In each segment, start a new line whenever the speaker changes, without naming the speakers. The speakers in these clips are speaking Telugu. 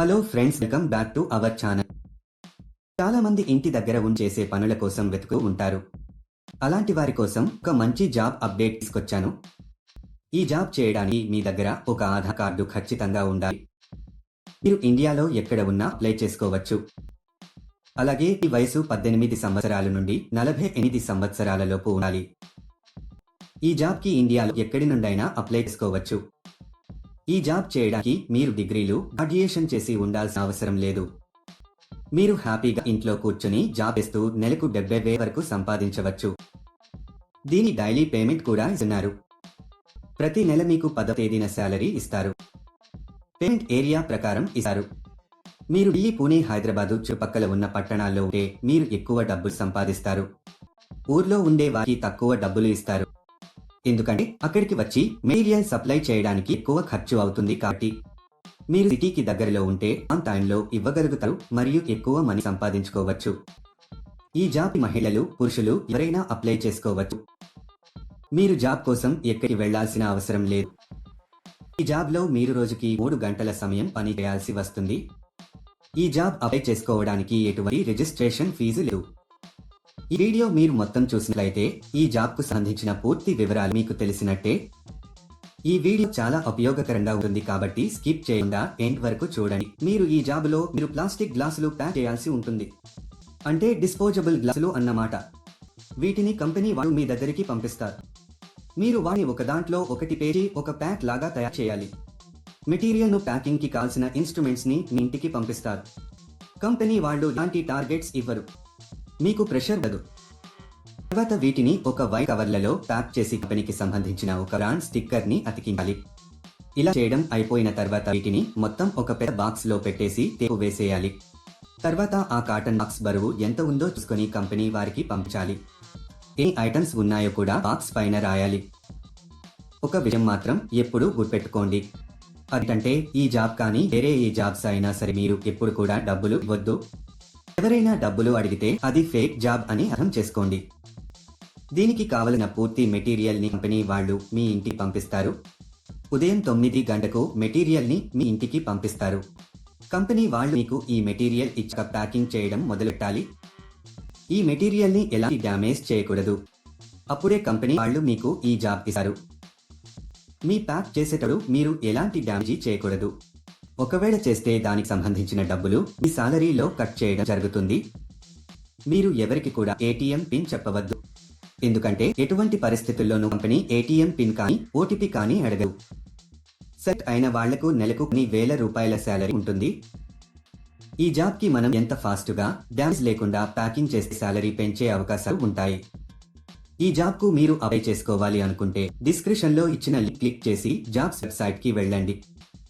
Hello friends welcome back to our channel. చాలా మంది ఇంటి దగ్గర ఉంచేసే పనుల కోసం వెతుకు ఉంటారు. అలాంటి వారి కోసం ఒక మంచి జాబ్ అప్డేట్ తీసుకొచ్చాను. ఈ జాబ్ చేయడానికి మీ దగ్గర ఒక ఆధార్ కార్డు ఖచ్చితంగా ఉండాలి. మీరు ఇండియాలో ఎక్కడ ఉన్నా అప్లై చేసుకోవచ్చు. అలాగే ఈ వయసు పద్దెనిమిది సంవత్సరాల నుండి నలభై ఎనిమిది సంవత్సరాలలోపు ఉండాలి. ఈ జాబ్కి ఇండియాలో ఎక్కడి నుండైనా అప్లై చేసుకోవచ్చు. ఈ జాబ్ చేయడానికి మీరు డిగ్రీలు గ్రాడ్యుయేషన్ చేసి ఉండాల్సిన అవసరం లేదు. మీరు హ్యాపీగా ఇంట్లో కూర్చొని జాబ్ చేస్తూ నెలకు డెబ్బై వే వరకు సంపాదించవచ్చు. దీని డైలీ పేమెంట్ కూడా ఇస్తున్నారు. ప్రతి నెల మీకు పదో తేదీన శాలరీ ఇస్తారు. పేమెంట్ ఏరియా ప్రకారం ఇస్తారు. మీరు ఢిల్లీ పూణే హైదరాబాదు చుట్టుపక్కల ఉన్న పట్టణాల్లో ఉంటే మీరు ఎక్కువ డబ్బులు సంపాదిస్తారు. ఊర్లో ఉండే వారికి తక్కువ డబ్బులు ఇస్తారు. ఎందుకంటే అక్కడికి వచ్చి మెటీరియల్ సప్లై చేయడానికి ఎక్కువ ఖర్చు అవుతుంది కాబట్టి మీరు సిటీకి దగ్గరలో ఉంటే ఆన్ టైంలో ఇవ్వగలుగుతారు మరియు ఎక్కువ మనీ సంపాదించుకోవచ్చు. ఈ జాబ్ మహిళలు పురుషులు ఎవరైనా అప్లై చేసుకోవచ్చు. మీరు జాబ్ కోసం ఎక్కడికి వెళ్ళాల్సిన అవసరం లేదు. ఈ జాబ్లో మీరు రోజుకి మూడు గంటల సమయం పని చేయాల్సి వస్తుంది. ఈ జాబ్ అప్లై చేసుకోవడానికి ఎటువంటి రిజిస్ట్రేషన్ ఫీజు లేదు. ఈ వీడియో మీరు మొత్తం చూసినట్లయితే ఈ జాబ్కు సంబంధించిన పూర్తి వివరాలు మీకు తెలిసినట్టే. ఈ వీడియో చాలా ఉపయోగకరంగా ఉంటుంది కాబట్టి స్కిప్ చేయకుండా ఎండ్ వరకు చూడండి. మీరు ఈ జాబ్లో మీరు ప్లాస్టిక్ గ్లాసులు ప్యాక్ చేయాల్సి ఉంటుంది. అంటే డిస్పోజబుల్ గ్లాసులు అన్నమాట. వీటిని కంపెనీ వాళ్ళు మీ దగ్గరికి పంపిస్తారు. మీరు వాటిని ఒక దాంట్లో ఒకటి పేజీ ఒక ప్యాక్ లాగా తయారు చేయాలి. మెటీరియల్ను ప్యాకింగ్కి కావాల్సిన ఇన్స్ట్రుమెంట్స్ని మీ ఇంటికి పంపిస్తారు. కంపెనీ వాళ్ళు ఇలాంటి టార్గెట్స్ ఇవ్వరు. మీకు ప్రెషర్ ఉండదు. తర్వాత వీటిని ఒక వైట్ కవర్లలో ప్యాక్ చేసి కంపెనీకి సంబంధించిన ఒక బ్రాండ్ స్టిక్కర్ని అతికించాలి. ఇలా చేయడం అయిపోయిన తర్వాత వీటిని మొత్తం ఒక పెద్ద బాక్స్లో పెట్టేసి తేపు వేసేయాలి. తర్వాత ఆ కాటన్ బాక్స్ బరువు ఎంత ఉందో చూసుకొని కంపెనీ వారికి పంపించాలి. ఏ ఐటమ్స్ ఉన్నాయో కూడా బాక్స్ పైన రాయాలి. ఒక విషయం మాత్రం ఎప్పుడు గుర్పెట్టుకోండి అదంటే ఈ జాబ్ కానీ వేరే ఏ జాబ్స్ అయినా సరే మీరు ఎప్పుడు కూడా డబ్బులు ఇవ్వద్దు. ఎవరైనా డబ్బులు అడిగితే అది ఫేక్ జాబ్ అని అర్థం చేసుకోండి. దీనికి కావలసిన పూర్తి మెటీరియల్ని కంపెనీ వాళ్ళు మీ ఇంటికి పంపిస్తారు. ఉదయం తొమ్మిది గంటకు మెటీరియల్ని మీ ఇంటికి పంపిస్తారు. కంపెనీ వాళ్ళు మీకు ఈ మెటీరియల్ ఇచ్చాక ప్యాకింగ్ చేయడం మొదలెట్టాలి ఈ మెటీరియల్ని ఎలాంటి డ్యామేజ్ చేయకూడదు. అప్పుడే కంపెనీ వాళ్ళు మీకు ఈ జాబ్ ఇస్తారు. మీ ప్యాక్ చేసేటప్పుడు మీరు ఎలాంటి డ్యామేజీ చేయకూడదు. ఒకవేళ చేస్తే దానికి సంబంధించిన డబ్బులు మీ సాలరీలో కట్ చేయడం జరుగుతుంది. మీరు ఎవరికి కూడా ఏటీఎం పిన్ చెప్పవద్దు. ఎందుకంటే ఎటువంటి పరిస్థితుల్లోనూ కంపెనీ ఏటీఎం పిన్ కానీ ఓటీపీ కానీ అడగవు సెట్ అయిన వాళ్ళకు నెలకు కొన్ని వేల రూపాయల శాలరీ ఉంటుంది. ఈ జాబ్కి మనం ఎంత ఫాస్ట్గా డ్యామేజ్ లేకుండా ప్యాకింగ్ చేసి శాలరీ పెంచే అవకాశాలు ఉంటాయి. ఈ జాబ్కు మీరు అప్లై చేసుకోవాలి అనుకుంటే డిస్క్రిప్షన్లో ఇచ్చిన లింక్ క్లిక్ చేసి జాబ్స్ వెబ్సైట్కి వెళ్ళండి.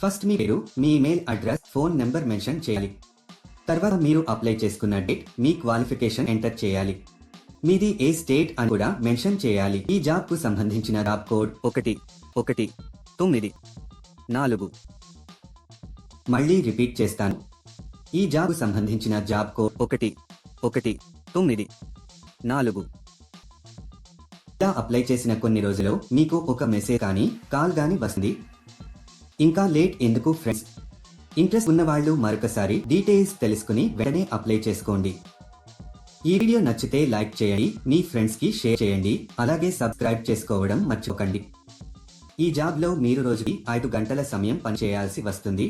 ఫస్ట్ మీ పేరు మీ email address phone number mention చేయాలి. తర్వాత మీరు అప్లై చేసుకున్న డేట్ మీ క్వాలిఫికేషన్ ఎంటర్ చేయాలి. మీది ఏ స్టేట్ అని కూడా మెన్షన్ చేయాలి. ఈ జాబ్కు సంబంధించిన జాబ్ కోడ్ ఒకటి ఒకటి తొమ్మిది నాలుగు. మళ్ళీ రిపీట్ చేస్తాను. ఈ జాబ్ సంబంధించిన జాబ్ కోడ్ ఒకటి ఒకటి తొమ్మిది నాలుగు. ఇలా అప్లై చేసిన కొన్ని రోజుల్లో మీకు ఒక మెసేజ్ కానీ కాల్ కానీ వస్తుంది. ఇంకా లేట్ ఎందుకు ఫ్రెండ్స్? ఇంట్రెస్ట్ ఉన్న వాళ్ళు మరొకసారి డీటెయిల్స్ తెలుసుకుని వెంటనే అప్లై చేసుకోండి. ఈ వీడియో నచ్చితే లైక్ చేయండి మీ ఫ్రెండ్స్కి షేర్ చేయండి అలాగే సబ్స్క్రైబ్ చేసుకోవడం మర్చిపోకండి. ఈ జాబ్లో మీరు రోజుకి ఐదు గంటల సమయం పనిచేయాల్సి వస్తుంది.